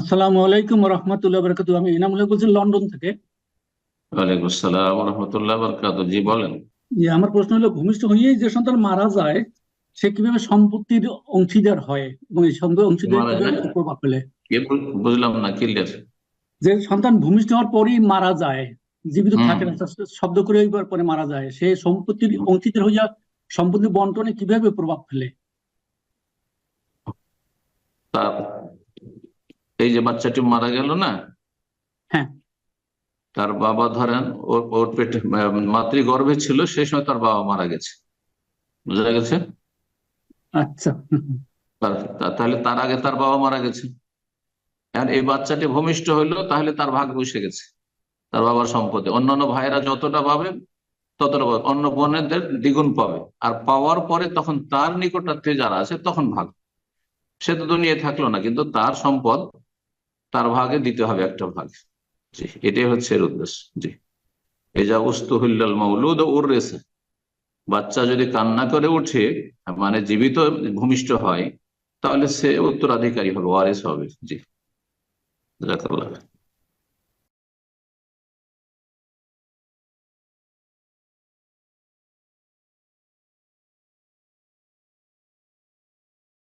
আসসালামু আলাইকুম রহমতুল্লাহ বরকাত আমি ইনামুল্লাহ বলছি লন্ডন থেকে। ওয়ালাইকুম আসসালাম রহমতুল্লাহ বরকাত জি বলেন। যে আমার প্রশ্ন হলো ভূমিষ্ঠ হয়েই যে সন্তান মারা যায় সে কীভাবে সম্পত্তির অংশীদার হয় এবং এই অংশীদার? প্রভাব ফেলে বুঝলাম না ক্লিয়ার। যে সন্তান ভূমিষ্ঠ হওয়ার পরই মারা যায় জীবিত থাকে না শব্দ করে পরে মারা যায় সে সম্পত্তির অংশীদার হইয়া সম্পত্তি বন্টনে কীভাবে প্রভাব ফেলে? এই যে বাচ্চাটি মারা গেল না? হ্যাঁ। তার বাবা ধরেন ওর ওর পেটে মাতৃগর্ভে ছিল সেই সময় তার বাবা মারা গেছে। বুঝা গেছে? আচ্ছা। তাহলে তার আগে তার বাবা মারা গেছে। আর এই বাচ্চাটি ভূমিষ্ঠ হইল তাহলে তার ভাগ বসে গেছে তার বাবার সম্পত্তি অন্যান্য ভাইয়েরা যতটা পাবে ততটা পাবে। অন্য বোনেদের দ্বিগুণ পাবে। আর পাওয়ার পরে তখন তার নিকটাত্মীয় যারা আছে তখন ভাগ সে তো দুনিয়ায় থাকল না কিন্তু তার সম্পদ তার ভাগে দিতে হবে একটা ভাগ। জি, এটাই হচ্ছে এর উদ্দেশ্য। জি। এই যা উস্তুহুল্লাল মৌলুদ ওর রেসে বাচ্চা যদি কান্না করে উঠে মানে জীবিত ভূমিষ্ঠ হয়, তাহলে সে উত্তরাধিকারী হবে, ওয়ারেস হবে। জি। জাজাকাল্লাহ